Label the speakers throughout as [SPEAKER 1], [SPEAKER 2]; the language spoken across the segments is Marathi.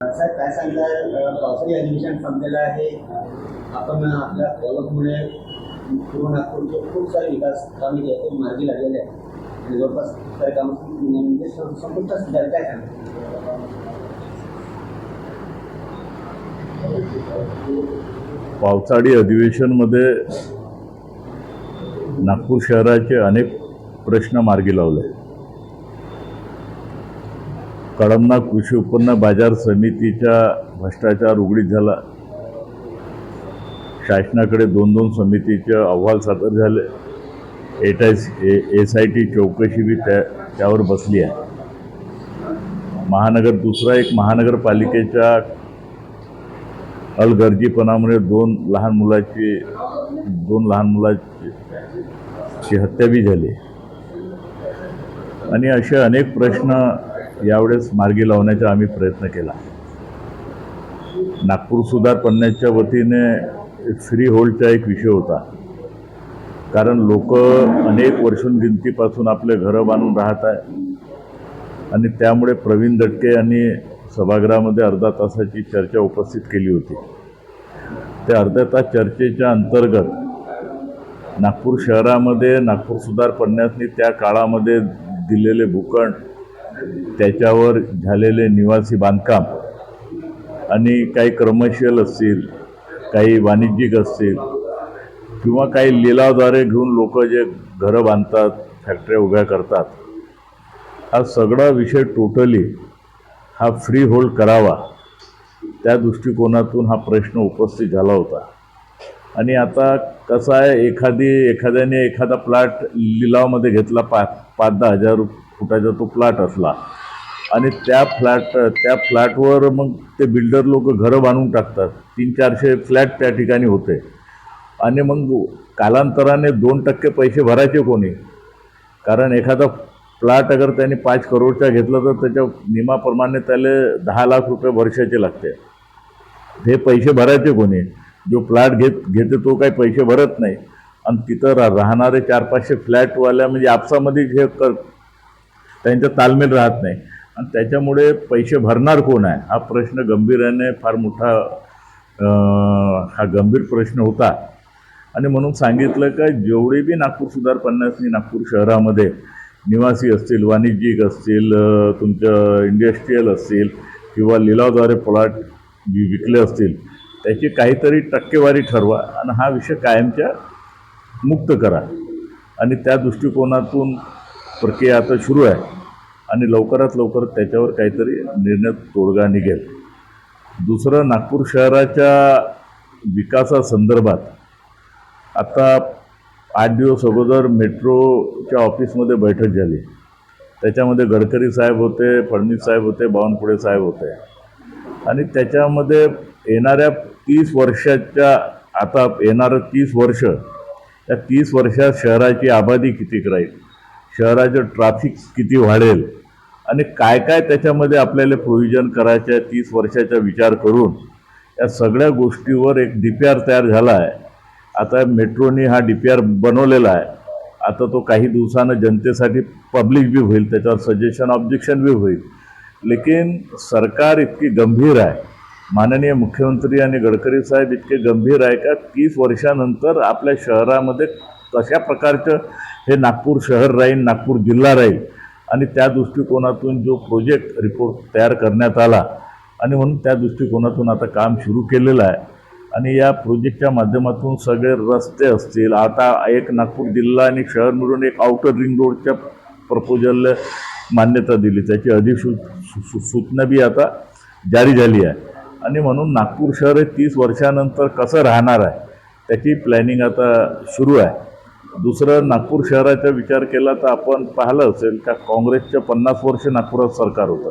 [SPEAKER 1] साहेब काय सांगताय? पावसाळी अधिवेशन संपलेलं आहे. आपण आपल्या प्रयोगमुळे पूर्ण नागपूरचे खूप सारे विकास कामे जे आहेत ते मार्गी लागलेले आहेत. आणि जवळपास काही काम म्हणजे सं- संपुष्टात काय सांगतात
[SPEAKER 2] पावसाळी अधिवेशनमध्ये नागपूर शहराचे अनेक प्रश्न मार्गी लावले. कळमना कृषी उत्पन्न बाजार समितीच्या भ्रष्टाचार उघडीत झाला. शासनाकडे दोन दोन समितीचे अहवाल सादर झाले. एट एस एस आय टी चौकशी बी त्या त्यावर बसली आहे. महानगर दुसरा एक महानगरपालिकेच्या अलगर्जीपणामुळे दोन लहान मुलाची दोन लहान मुलाची ची हत्या बी झाली. आणि असे अनेक प्रश्न यावेळेस मार्गी लावण्याचा आम्ही प्रयत्न केला. नागपूर सुधार पन्नासच्या वतीने फ्री होल्डचा एक विषय होता. कारण लोक अनेक वर्षोंगिनतीपासून आपले घरं बांधून राहत आहे. आणि त्यामुळे प्रवीण दटके यांनी सभागृहामध्ये अर्धा तासाची चर्चा उपस्थित केली होती. त्या अर्ध्या तास चर्चेच्या अंतर्गत नागपूर शहरामध्ये नागपूर सुधार पडण्यासनी त्या काळामध्ये दिलेले भूखंड त्याच्यावर झालेले निवासी बांधकाम आणि काही कमर्शियल असतील काही वाणिज्यिक असतील किंवा काही लिलावद्वारे घेऊन लोक जे घरं बांधतात फॅक्टऱ्या उभ्या करतात हा सगळा विषय टोटली हा फ्री होल्ड करावा. त्या दृष्टिकोनातून हा प्रश्न उपस्थित झाला होता. आणि आता कसं आहे एखादी एखाद्याने एखादा प्लॉट लिलावमध्ये घेतला पा पाच दहा हजार फुटाचा तो फ्लॅट असला. आणि त्या फ्लॅट त्या फ्लॅटवर मग ते बिल्डर लोक घरं बांधून टाकतात. तीन चारशे फ्लॅट त्या ठिकाणी होते. आणि मग कालांतराने दोन टक्के पैसे भरायचे कोणी. कारण एखादा फ्लॅट अगर त्यांनी पाच करोडचा घेतला तर त्याच्या नियमाप्रमाणे त्याला दहा लाख रुपये वर्षाचे लागते. हे पैसे भरायचे कोणी? जो फ्लॅट घेत घेते तो काही पैसे भरत नाही. आणि तिथं रा राहणारे चार पाचशे फ्लॅटवाल्या म्हणजे आपसामध्ये हे कर त्यांचा तालमेल राहत नाही. आणि त्याच्यामुळे पैसे भरणार कोण आहे? हा प्रश्न गंभीराने फार मोठा हा गंभीर प्रश्न होता. आणि म्हणून सांगितलं का जेवढे बी नागपूर सुधार पन्नासनी नागपूर शहरामध्ये निवासी असतील वाणिज्यिक असतील तुमचं इंडस्ट्रीयल असतील किंवा लिलावद्वारे प्लॉट विकले असतील त्याची काहीतरी टक्केवारी ठरवा आणि हा विषय कायमच्या मुक्त करा. आणि त्या दृष्टिकोनातून प्रक्रिया आता सुरू आहे. आणि लवकरात लवकर त्याच्यावर काहीतरी निर्णय तोडगा निघेल. दुसरं नागपूर शहराच्या विकासासंदर्भात आता आठ दिवस अगोदर मेट्रोच्या ऑफिसमध्ये बैठक झाली. त्याच्यामध्ये गडकरी साहेब होते फडणवीस साहेब होते बावनकुळे साहेब होते. आणि त्याच्यामध्ये येणाऱ्या तीस वर्षाच्या आता येणारं तीस वर्ष त्या तीस वर्षात शहराची आबादी किती राहील? शहराचं ट्रॅफिक किती वाढेल आणि काय काय त्याच्यामध्ये आपल्याला प्रोव्हिजन करायचं आहे तीस वर्षाचा विचार करून या सगळ्या गोष्टीवर एक डी पी आर तयार झाला आहे आता मेट्रोनी हा डी पी आर बनवलेला आहे. आता तो काही दिवसानं जनतेसाठी पब्लिक बी होईल त्याच्यावर सजेशन ऑब्जेक्शन बी होईल. लेकिन सरकार इतकी गंभीर आहे. माननीय मुख्यमंत्री आणि गडकरी साहेब इतके गंभीर आहे का तीस वर्षानंतर आपल्या शहरामध्ये कशा प्रकारचं हे नागपूर शहर राहील नागपूर जिल्हा राहील आणि त्या दृष्टिकोनातून जो प्रोजेक्ट रिपोर्ट तयार करण्यात आला आणि म्हणून त्या दृष्टिकोनातून आता काम सुरू केलेलं आहे. आणि या प्रोजेक्टच्या माध्यमातून सगळे रस्ते असतील आता एक नागपूर जिल्हा आणि शहर मिळून एक आउटर रिंग रोडच्या प्रपोजलला मान्यता दिली. त्याची अधिसू सू- सूचना बी आता जारी झाली आहे. आणि म्हणून नागपूर शहर हे तीस वर्षानंतर कसं राहणार आहे त्याची प्लॅनिंग आता सुरू आहे. दुसरं नागपूर शहराचा विचार केला तर आपण पाहिलं असेल का काँग्रेसच्या पन्नास वर्ष नागपुरात सरकार होतं.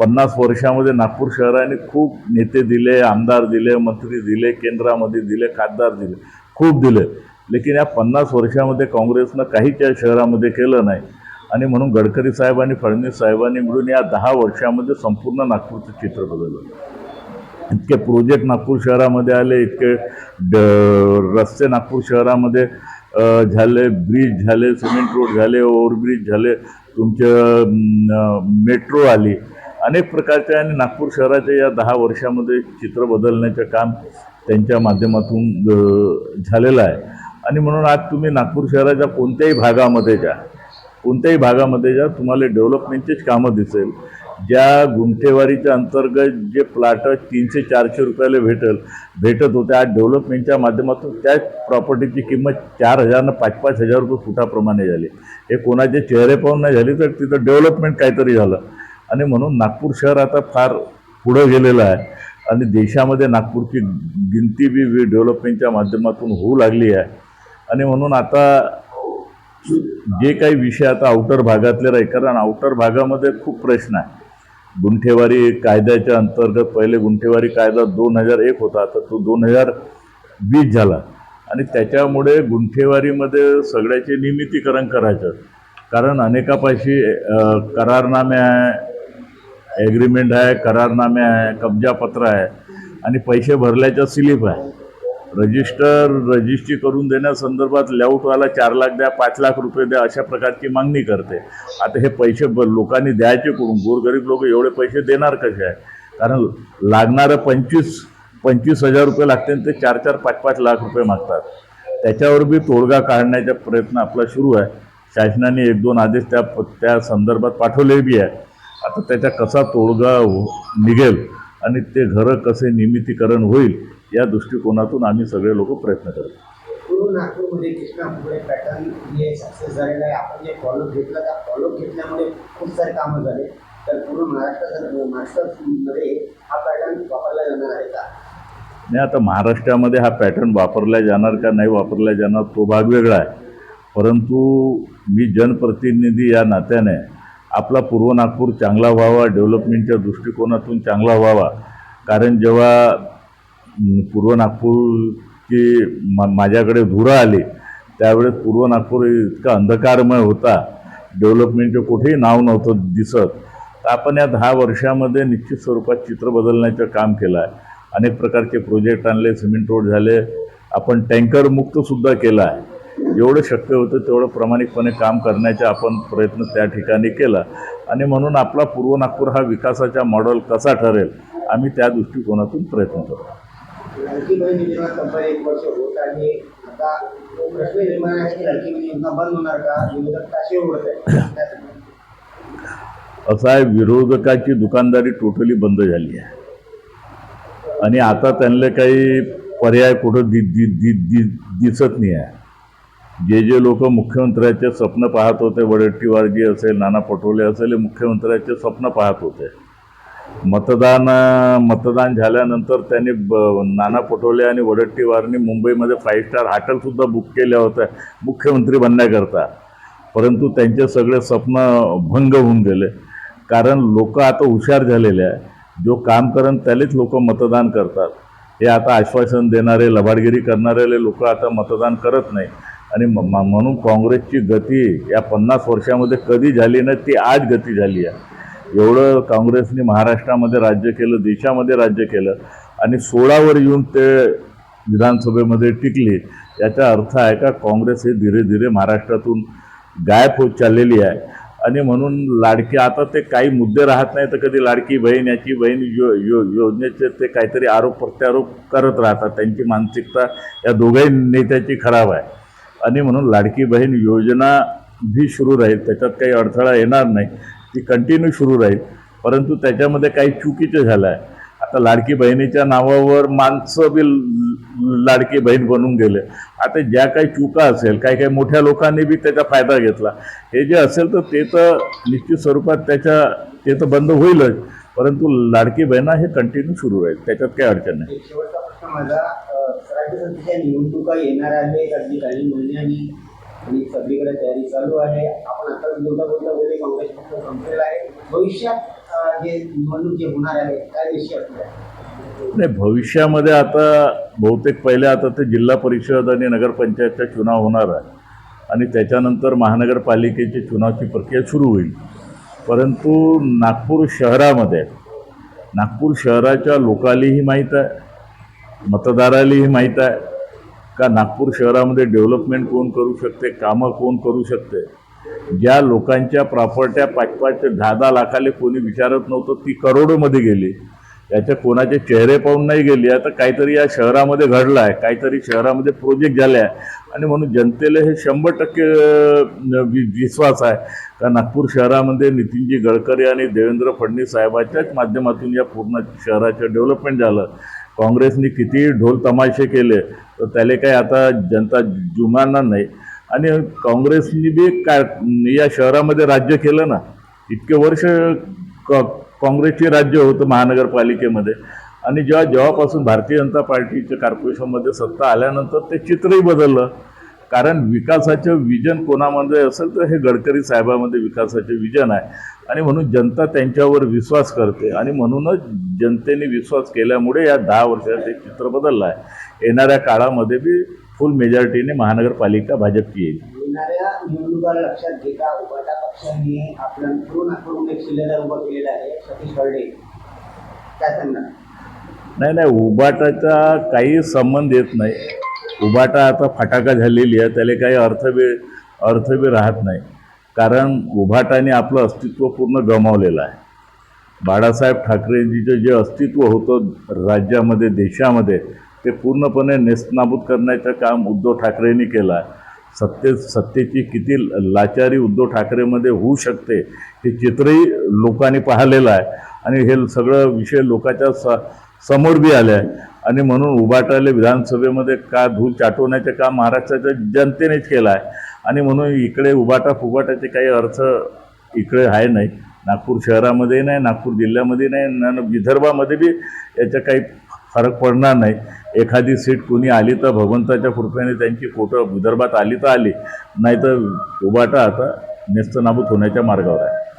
[SPEAKER 2] पन्नास वर्षामध्ये नागपूर शहराने खूप नेते दिले आमदार दिले मंत्री दिले केंद्रामध्ये दिले खासदार दिले खूप दिले. लेकिन या पन्नास वर्षामध्ये काँग्रेसनं काहीच या शहरामध्ये केलं नाही. आणि म्हणून गडकरी साहेब आणि फडणवीस साहेबांनी मिळून या दहा वर्षामध्ये संपूर्ण नागपूरचं चित्र बदललं. इतके प्रोजेक्ट नागपूर शहरामध्ये आले इतके ड रस्ते नागपूर शहरामध्ये झाले ब्रिज झाले सिमेंट रोड झाले ओव्हरब्रिज झाले तुमचं मेट्रो आली. अनेक प्रकारचे आणि नागपूर शहराच्या या दहा वर्षामध्ये चित्र बदलण्याचं काम त्यांच्या माध्यमातून झालेलं आहे. आणि म्हणून आज तुम्ही नागपूर शहराच्या कोणत्याही भागामध्ये जा कोणत्याही भागामध्ये जा तुम्हाला डेव्हलपमेंटचीच कामं दिसेल. ज्या गुंठेवारीच्या अंतर्गत जे प्लाट तीनशे चारशे रुपयाला भेटल भेटत होते आज डेव्हलपमेंटच्या माध्यमातून त्याच प्रॉपर्टीची किंमत चार हजारनं पाच पाच हजार रुपये फुटाप्रमाणे झाली. हे कोणाचे चेहरे पाहून नाही झाली तर तिथं डेव्हलपमेंट काहीतरी झालं. आणि म्हणून नागपूर शहर आता फार पुढं गेलेलं आहे. आणि देशामध्ये नागपूरची गिनती बी बी डेव्हलपमेंटच्या माध्यमातून होऊ लागली आहे. आणि म्हणून आता जे काही विषय आता आउटर भागातले राहील कारण आउटर भागामध्ये खूप प्रश्न आहे. गुंठेवारी कायद्याच्या अंतर्गत पहिले गुंठेवारी कायदा दोन हजार एक होता तर तो दोन हजार वीस झाला. आणि त्याच्यामुळे गुंठेवारीमध्ये सगळ्याचे नियमितीकरण करायचं. कारण अनेकापाशी करारनामे आहे ॲग्रीमेंट आहे करारनामे आहे कब्जापत्र आहे आणि पैसे भरल्याच्या स्लिप आहे. रजिस्टर रजिस्ट्री करून देण्यासंदर्भात लेआउटवाला चार लाख द्या पाच लाख रुपये द्या अशा प्रकारची मागणी करते. आता हे पैसे ब लोकांनी द्यायचे करून गोरगरीब लोक एवढे पैसे देणार कसे आहे? कारण लागणारं पंचवीस पंचवीस हजार रुपये लागते ते चार चार पाच पाच लाख रुपये मागतात. त्याच्यावर बी तोडगा काढण्याचा प्रयत्न आपला सुरू आहे. शासनाने एक दोन आदेश त्या त्या संदर्भात पाठवले बी आहे. आता त्याचा कसा तोडगा हो- निघेल आणि ते घरं कसे नियमितीकरण होईल या दृष्टिकोनातून आम्ही सगळे लोक प्रयत्न करतो.
[SPEAKER 1] पूर्ण नागपूरमध्ये कृष्णा फुगडे पॅटर्न हे सक्सेस झालेलं आहे. आपण जे फॉलो घेतलं त्या फॉलो घेतल्यामुळे खूप सारे कामं झाले. तर पूर्ण महाराष्ट्र महाराष्ट्रामध्ये हा पॅटर्न वापरला जाणार आहे का?
[SPEAKER 2] नाही आता महाराष्ट्रामध्ये हा पॅटर्न वापरला जाणार का नाही वापरला जाणार तो भाग वेगळा आहे. परंतु मी जनप्रतिनिधी या नात्याने आपला पूर्व नागपूर चांगला व्हावा डेव्हलपमेंटच्या दृष्टिकोनातून चांगला व्हावा. कारण जेव्हा पूर्व नागपूरची मा माझ्याकडे धुरं आली. त्यावेळेस पूर्व नागपूर इतका अंधकारमय होता. डेव्हलपमेंटचं कुठेही नाव नव्हतं दिसत. तर आपण या दहा वर्षामध्ये निश्चित स्वरूपात चित्र बदलण्याचं काम केलं आहे अनेक प्रकारचे प्रोजेक्ट आणले सिमेंट रोड झाले. आपण टँकर केला आहे जेवढं शक्य होतं तेवढं प्रामाणिकपणे काम करण्याचा आपण प्रयत्न त्या ठिकाणी केला. आणि म्हणून आपला पूर्व नागपूर हा विकासाचा मॉडेल कसा ठरेल आम्ही त्या दृष्टिकोनातून प्रयत्न करतो.
[SPEAKER 1] लाडकी बहीण योजना कंपनी एक वर्ष होत आहे. आता तो प्रश्न निर्माण आहे की लाडकी बहीण योजना बंद होणार का? विरोधक कसे होत आहे
[SPEAKER 2] असं आहे विरोधकाची दुकानदारी टोटली बंद झाली आहे. आणि आता त्यांना काही पर्याय कुठं दि, दि, दि, दि, दिसत नाही आहे. जे जे लोक मुख्यमंत्र्याचे स्वप्न पाहत होते वडट्टीवारजी असेल नाना पटोले असेल हे मुख्यमंत्र्याचे स्वप्न पाहत होते. मतदान मतदान झाल्यानंतर त्यांनी ब नाना पटोले आणि वडट्टीवारनी मुंबईमध्ये फाईव्ह स्टार हॉटेलसुद्धा बुक केल्या होत्या. मुख्यमंत्री बनण्याकरता. परंतु त्यांचे सगळे स्वप्न भंग होऊन गेले. कारण लोक आता हुशार झालेले आहे जो काम करण त्यालाच लोक मतदान करतात. हे आता आश्वासन देणारे लबाडगिरी करणारे लोक आता मतदान करत नाही. आणि म- म्हणून काँग्रेसची गती या पन्नास वर्षामध्ये कधी झाली नाही ती आज गती झाली आहे. एवढं काँग्रेसने महाराष्ट्रामध्ये राज्य केलं देशामध्ये राज्य केलं आणि सोळावर येऊन ते विधानसभेमध्ये टिकले याचा अर्थ आहे का काँग्रेस हे धीरे धीरे महाराष्ट्रातून गायब होत चाललेली आहे. आणि म्हणून लाडकी आता ते काही मुद्दे राहत नाही तर कधी लाडकी बहीण याची बहीण यो यो योजनेचे ते काहीतरी आरोप प्रत्यारोप करत राहतात त्यांची मानसिकता या दोघाही नेत्याची खराब आहे. आणि म्हणून लाडकी बहीण योजना भी सुरू राहील त्याच्यात काही अडथळा येणार नाही. ती कंटिन्यू सुरू राहील. परंतु त्याच्यामध्ये काही चुकीचं झालं आहे आता लाडकी बहिणीच्या नावावर माणसं बी लाडकी बहीण बनून गेले. आता ज्या काही चुका असेल काही काही मोठ्या लोकांनी बी त्याचा फायदा घेतला. हे जे असेल तर ते तर निश्चित स्वरूपात त्याच्या ते तर बंद होईलच. परंतु लाडकी बहिणा हे कंटिन्यू सुरू राहील. त्याच्यात काही अडचण नाही.
[SPEAKER 1] शेवटचा प्रश्न माझा. निवडणुका येणार आहे आणि सगळीकडे तयारी चालू आहे. आपण आता बोलता बोलता बोलले काँग्रेस पक्ष संपलेला आहे. भविष्यात जे निवडणूक जे होणार आहे काय विषय असणार
[SPEAKER 2] नाही भविष्यामध्ये आता बहुतेक पहिले आता ते जिल्हा परिषद आणि नगरपंचायतचा चुनाव होणार आहे. आणि त्याच्यानंतर महानगरपालिकेची चुनावची प्रक्रिया सुरू होईल. परंतु नागपूर शहरामध्ये नागपूर शहराच्या लोकालीही माहीत आहे मतदारालाही माहीत आहे. का नागपूर शहरामध्ये डेव्हलपमेंट कोण करू शकते कामं कोण करू शकते? ज्या लोकांच्या प्रॉपर्ट्या पाच पाच दहा दहा लाखाले कोणी विचारत नव्हतं ती करोडोमध्ये गेली. याच्या कोणाचे चेहरे पाहून नाही गेली. आता काहीतरी या शहरामध्ये घडलं आहे काहीतरी शहरामध्ये प्रोजेक्ट झाले आहे आणि म्हणून जनतेला हे शंभर टक्के वि- विश्वास आहे. का नागपूर शहरामध्ये नितीनजी गडकरी आणि देवेंद्र फडणवीस साहेबाच्याच माध्यमातून या पूर्ण शहराचं डेव्हलपमेंट झालं. काँग्रेसने किती ढोल तमाशे केले तर त्याला काही आता जनता जुमानणार नाही. आणि काँग्रेसनी बी काय या शहरामध्ये राज्य केलं ना इतके वर्ष क काँग्रेसचे राज्य होतं महानगरपालिकेमध्ये. आणि जेव्हा जेव्हापासून भारतीय जनता पार्टीच्या कॉर्पोरेशनमध्ये सत्ता आल्यानंतर ते चित्रही बदललं. कारण विकासाचं विजन कोणामध्ये असेल तर हे गडकरी साहेबामध्ये विकासाचे विजन आहे. आणि म्हणून जनता त्यांच्यावर विश्वास करते. आणि म्हणूनच जनतेने विश्वास केल्यामुळे या दहा वर्षात हे चित्र बदललं आहे. येणाऱ्या काळामध्ये बी फुल मेजॉरिटीने महानगरपालिका भाजपची येईल.
[SPEAKER 1] येणाऱ्या निवडणुका लक्षात घेता उभाटा पक्षाने आपल्या पूर्ण करून एक शिलेदार उभा केलेला आहे सतीश हळडे काय सांगणार?
[SPEAKER 2] नाही नाही उबाटाचा काही संबंध येत नाही. उबाटा आता फटाका झालेली आहे त्याला काही अर्थ बी अर्थ बी राहत नाही. कारण उभाटाने आपलं अस्तित्व पूर्ण गमावलेलं आहे. बाळासाहेब ठाकरेजीचं जे अस्तित्व होतं राज्यामध्ये देशामध्ये ते पूर्णपणे नेस्तनाबूत करण्याचं काम उद्धव ठाकरेंनी केलं आहे. सत्ते सत्तेची किती लाचारी उद्धव ठाकरेमध्ये होऊ शकते हे चित्रही लोकांनी पाहिलेलं आहे. आणि हे सगळं विषय लोकांच्या स समोर बी आले आहे. आणि म्हणून उभाटाले विधानसभेमध्ये का धूल चाटवण्याचे काम महाराष्ट्राच्या जनतेनेच केलं आहे. आणि म्हणून इकडे उभाटा फुबाटाचे काही अर्थ इकडे आहे नाही. नागपूर शहरामध्ये नाही नागपूर जिल्ह्यामध्ये नाही आणि विदर्भामध्ये बी याचा काही फरक पडणार नाही. एखादी सीट कोणी आली तर भगवंताच्या कृपेने त्यांची फोटो विदर्भात आली तर आली. नाही तर उभाटा आता नेस्तनाबूत होण्याच्या मार्गावर आहे.